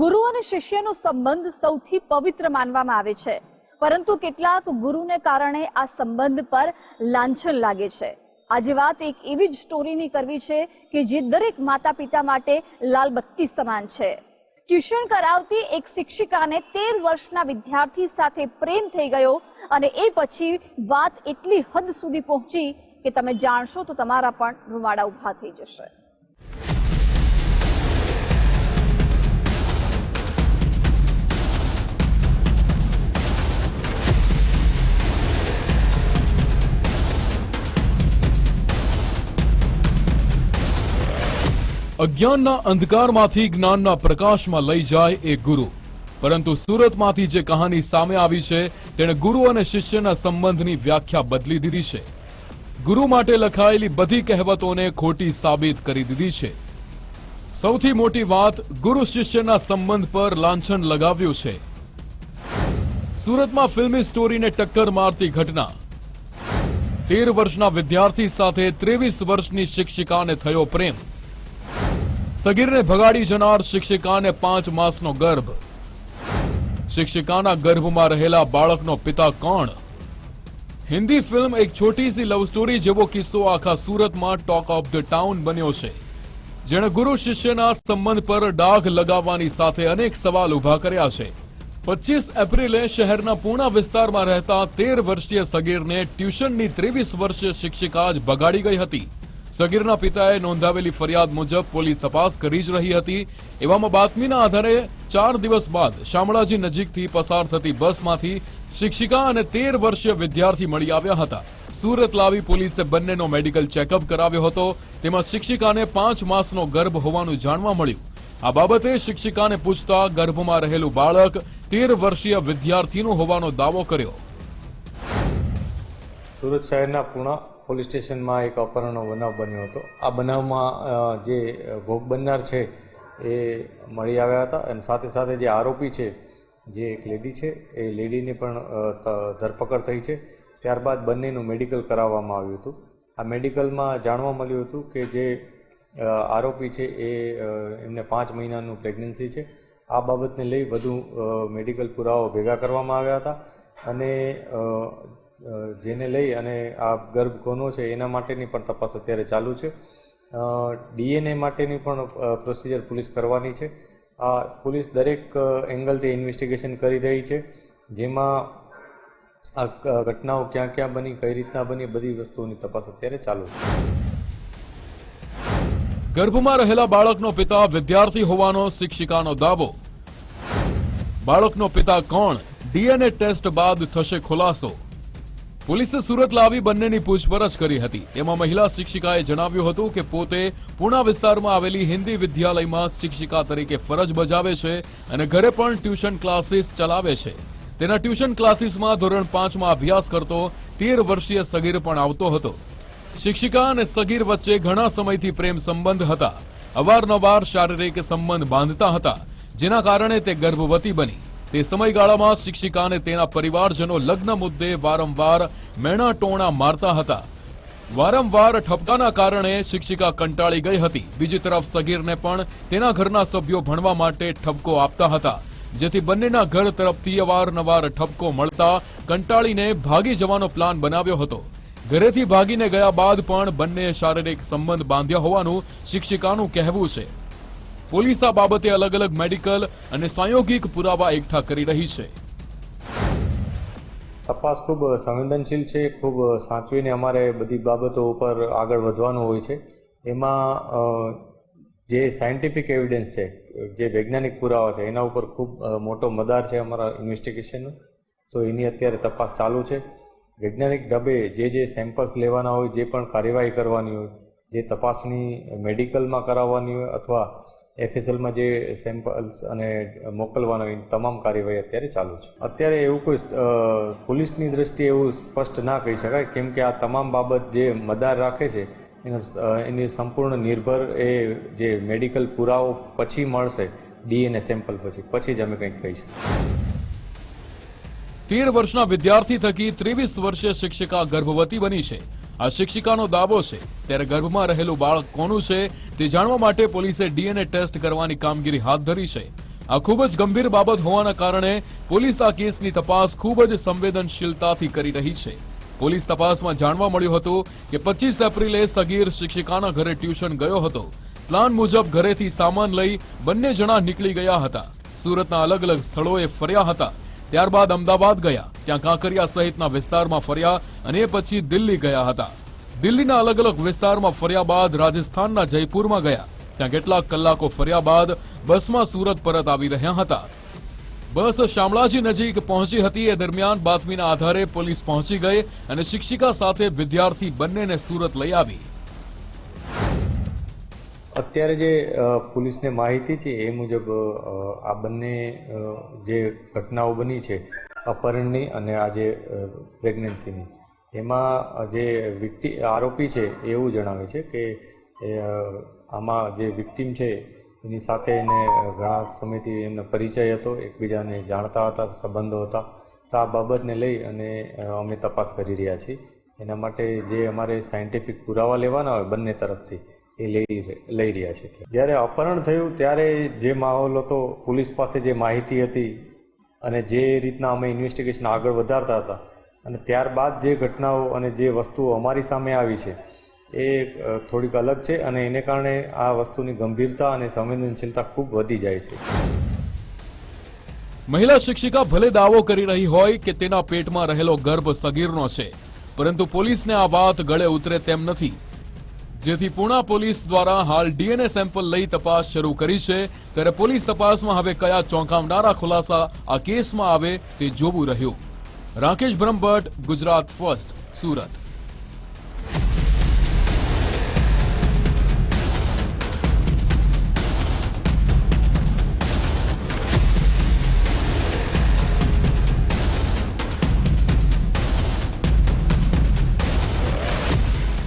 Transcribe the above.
ગુરુ અને શિષ્યનો સંબંધ સૌથી પવિત્ર માનવામાં આવે છે. પરંતુ કેટલાક ગુરુને કારણે આ સંબંધ પર લાંછન લાગે છે. આજે વાત એક એવી જ સ્ટોરીની કરવી છે કે જે દરેક માતા પિતા માટે લાલબત્તી સમાન છે. ટ્યુશન કરાવતી એક શિક્ષિકાને તેર વર્ષના વિદ્યાર્થી સાથે પ્રેમ થઈ ગયો અને એ પછી વાત એટલી હદ સુધી પહોંચી કે તમે જાણશો તો તમારા પણ રૂવાડા ઊભા થઈ જશે. અજ્ઞાનના અંધકારમાંથી જ્ઞાનના પ્રકાશમાં લઈ જાય એ ગુરુ. પરંતુ સુરતમાંથી જે કહાની સામે આવી છે, તેણે ગુરુ અને શિષ્યના સંબંધની વ્યાખ્યા બદલી દીધી છે. ગુરુ માટે લખાયેલી બધી કહેવતોને ખોટી સાબિત કરી દીધી છે. સૌથી મોટી વાત ગુરુ શિષ્યના સંબંધ પર લાંછન લગાવ્યું છે. સુરતમાં ફિલ્મી સ્ટોરીને ટક્કર મારતી ઘટના. તેર વર્ષના વિદ્યાર્થી સાથે ત્રેવીસ વર્ષની શિક્ષિકાને થયો પ્રેમ. સગીરને ભગાડી જનાર શિક્ષિકાને પાંચ માસનો ગર્ભ. શિક્ષિકાના ગર્ભમાં રહેલા બાળકનો પિતા કોણ? હિન્દી ફિલ્મ એક છોટી સી લવ સ્ટોરી જેવો કિસ્સો આખા સુરતમાં ટોક ઓફ ધ ટાઉન બન્યો છે. જેણે ગુરુ શિષ્યના સંબંધ પર ડાઘ લગાવવાની સાથે અનેક સવાલ ઊભા કર્યા છે. પચીસ એપ્રિલે શહેરના પૂર્ણા વિસ્તારમાં રહેતા તેર વર્ષીય સગીરને ટ્યુશનની ત્રેવીસ વર્ષીય શિક્ષિકા જ ભગાડી ગઈ હતી. સગીરના પિતાએ નોંધાવેલી ફરિયાદ મુજબ પોલીસ તપાસ કરી જ રહી હતી. એવામાં બાતમીના આધારે ચાર દિવસ બાદ શામળાજી નજીકથી પસાર થતી બસમાંથી શિક્ષિકા અને તેર વર્ષીય વિદ્યાર્થી મળી આવ્યા હતા. સુરત લાવી પોલીસે બંનેનો મેડિકલ ચેકઅપ કરાવ્યો હતો. તેમાં શિક્ષિકાને પાંચ માસનો ગર્ભ હોવાનું જાણવા મળ્યું. આ બાબતે શિક્ષિકાને પૂછતા ગર્ભમાં રહેલું બાળક તેર વર્ષીય વિદ્યાર્થીનું હોવાનો દાવો કર્યો. સુરત શહેરના પૂર્ણા પોલીસ સ્ટેશનમાં એક અપહરણનો બનાવ બન્યો હતો. આ બનાવમાં જે ભોગ બનનાર છે એ મળી આવ્યા હતા અને સાથે સાથે જે આરોપી છે, જે એક લેડી છે, એ લેડીની પણ ધરપકડ થઈ છે. ત્યારબાદ બંનેનું મેડિકલ કરાવવામાં આવ્યું હતું. આ મેડિકલમાં જાણવા મળ્યું હતું કે જે આરોપી છે એ એમને પાંચ મહિનાનું પ્રેગ્નન્સી છે. આ બાબતને લઈ વધુ મેડિકલ પુરાવાઓ ભેગા કરવામાં આવ્યા હતા અને જેને લઈ અને આ ગર્ભ કોનો છે, એના માટેની પણ તપાસ અત્યારે ચાલુ છે. ડીએનએ માટેની પણ પ્રોસિજર પોલીસ કરવાની છે. આ પોલીસ દરેક એંગલથી ઇન્વેસ્ટિગેશન કરી રહી છે. જેમાં આ ઘટનાઓ ક્યાં ક્યાં બની, કઈ રીતના બની, બધી વસ્તુઓની તપાસ અત્યારે ચાલુ છે. ગર્ભમાં રહેલા બાળકનો પિતા વિદ્યાર્થી હોવાનો શિક્ષિકાનો દાવો. બાળકનો પિતા કોણ? ડીએનએ ટેસ્ટ બાદ થશે ખુલાસો. પોલીસે સુરત લાવી બંનેની પૂછપરછ કરી હતી. તેમાં મહિલા શિક્ષિકાએ જણાવ્યું હતું કે પોતે પૂણા વિસ્તારમાં આવેલી હિન્દી વિદ્યાલયમાં શિક્ષિકા તરીકે ફરજ બજાવે છે અને ઘરે પણ ટ્યુશન ક્લાસીસ ચલાવે છે. તેના ટ્યુશન ક્લાસીસમાં ધોરણ પાંચમાં અભ્યાસ કરતો તેર વર્ષીય સગીર પણ આવતો હતો. શિક્ષિકા અને સગીર વચ્ચે ઘણા સમયથી પ્રેમ સંબંધ હતા. અવારનવાર શારીરિક સંબંધ બાંધતા હતા, જેના કારણે તે ગર્ભવતી બની. તે સમયગાળામાં શિક્ષિકાને તેના પરિવારજનો લગ્ન મુદ્દે વારંવાર મેણા ટોણા મારતા હતા. વારંવાર ઠપકાના કારણે શિક્ષિકા કંટાળી ગઈ હતી. બીજી તરફ સગીરને પણ તેના ઘરના સભ્યો ભણવા માટે ઠપકો આપતા હતા. જેથી બંનેના ઘર તરફથી અવારનવાર ઠપકો મળતા કંટાળીને ભાગી જવાનો પ્લાન બનાવ્યો હતો. ઘરેથી ભાગીને ગયા બાદ પણ બંને શારીરિક સંબંધ બાંધ્યા હોવાનું શિક્ષિકાનું કહેવું છે. પોલીસ આ બાબતે અલગ અલગ મેડિકલ અને સાયોગિક પુરાવા એકઠા કરી રહી છે. તપાસ ખૂબ સંવેદનશીલ છે, ખૂબ સાચવીને અમારે બધી બાબતો ઉપર આગળ વધવાનું હોય છે. એમાં જે સાયન્ટિફિક એવિડન્સ છે, જે વૈજ્ઞાનિક પુરાવા છે, એના ઉપર ખૂબ મોટો મદાર છે અમારા ઇન્વેસ્ટિગેશનનો. તો એની અત્યારે તપાસ ચાલુ છે. વૈજ્ઞાનિક ઢબે જે જે સેમ્પલ્સ લેવાના હોય, જે પણ કાર્યવાહી કરવાની હોય, જે તપાસણી મેડિકલમાં કરાવવાની હોય અથવા એફએસએલમાં જે સેમ્પલ્સ અને મોકલવાનો તમામ કાર્યવાહી અત્યારે ચાલુ છે. અત્યારે એવું કોઈ પોલીસની દ્રષ્ટિએ એવું સ્પષ્ટ ના કહી શકાય, કેમ કે આ તમામ બાબત જે મદાર રાખે છે, એના એની સંપૂર્ણ નિર્ભર એ જે મેડિકલ પુરાવો પછી મળશે, ડીએનએ સેમ્પલ પછી. પછી જ અમે કંઈક કહી તેર વર્ષના વિદ્યાર્થી થકી ત્રેવીસ વર્ષીય શિક્ષિકા ગર્ભવતી બની છે. આ શિક્ષિકાનો દાવો છે. ત્યારે ગર્ભમાં રહેલું બાળક કોનું છે તે જાણવા માટે પોલીસે ડીએનએ ટેસ્ટ કરવાની કામગીરી હાથ ધરી છે. આ ખૂબ જ ગંભીર બાબત હોવાના કારણે પોલીસ આ કેસની તપાસ ખૂબ જ સંવેદનશીલતાથી કરી રહી છે. પોલીસ તપાસમાં જાણવા મળ્યું હતું કે પચીસ એપ્રિલે સગીર શિક્ષિકાના ઘરે ટ્યુશન ગયો હતો. પ્લાન મુજબ ઘરેથી સામાન લઈ બંને જણા નીકળી ગયા હતા. સુરતના અલગ અલગ સ્થળોએ ફર્યા હતા. ત્યારબાદ અમદાવાદ ગયા, ત્યાં કાંકરિયા સહિતના વિસ્તારમાં ફર્યા અને પછી દિલ્હી ગયા હતા. દિલ્હીના અલગ અલગ વિસ્તારમાં ફર્યા બાદ રાજસ્થાનના જયપુરમાં ગયા, ત્યાં કેટલાક કલાકો ફર્યા બાદ બસમાં સુરત પરત આવી રહ્યા હતા. બસ શામળાજી નજીક પહોંચી હતી એ દરમિયાન બાતમીના આધારે પોલીસ પહોંચી ગઈ અને શિક્ષિકા સાથે વિદ્યાર્થી બંનેને સુરત લઈ આવી. અત્યારે જે પોલીસને માહિતી છે એ મુજબ આ બંને જે ઘટનાઓ બની છે, અપહરણની અને આજે પ્રેગ્નન્સીની, એમાં જે વિક્ટી આરોપી છે એવું જણાવે છે કે આમાં જે વિક્ટીમ છે એની સાથે એને ઘણા સમયથી એમનો પરિચય હતો, એકબીજાને જાણતા હતા, સંબંધો હતા. તો આ બાબતને લઈ અને અમે તપાસ કરી રહ્યા છીએ. એના માટે જે અમારે સાયન્ટિફિક પુરાવા લેવાના હોય બંને તરફથી એ લઈ લઈ રહ્યા છે જ્યારે અપહરણ થયું, ત્યારે જે માહોલ હતો, પોલીસ પાસે જે માહિતી હતી અને જે રીતના અમે ઇન્વેસ્ટિગેશન આગળ વધારતા હતા, અને ત્યારબાદ જે ઘટનાઓ અને જે વસ્તુઓ અમારી સામે આવી છે, એ થોડીક અલગ છે અને એને કારણે આ વસ્તુની ગંભીરતા અને સંવેદનશીલતા ખૂબ વધી જાય છે. મહિલા શિક્ષિકા ભલે દાવો કરી રહી હોય કે તેના પેટમાં રહેલો ગર્ભ સગીરનો છે, પરંતુ પોલીસને આ વાત ગળે ઉતરે તેમ નથી. જેથી પૂણા પોલીસ દ્વારા હાલ ડીએનએ સેમ્પલ લઈ તપાસ શરૂ કરી છે. ત્યારે પોલીસ તપાસમાં હવે કયા ચોંકાવનારા ખુલાસા આ કેસમાં આવે તે જોવું રહ્યું. રાકેશ બ્રહ્મભટ્ટ, ગુજરાત ફર્સ્ટ, સુરત.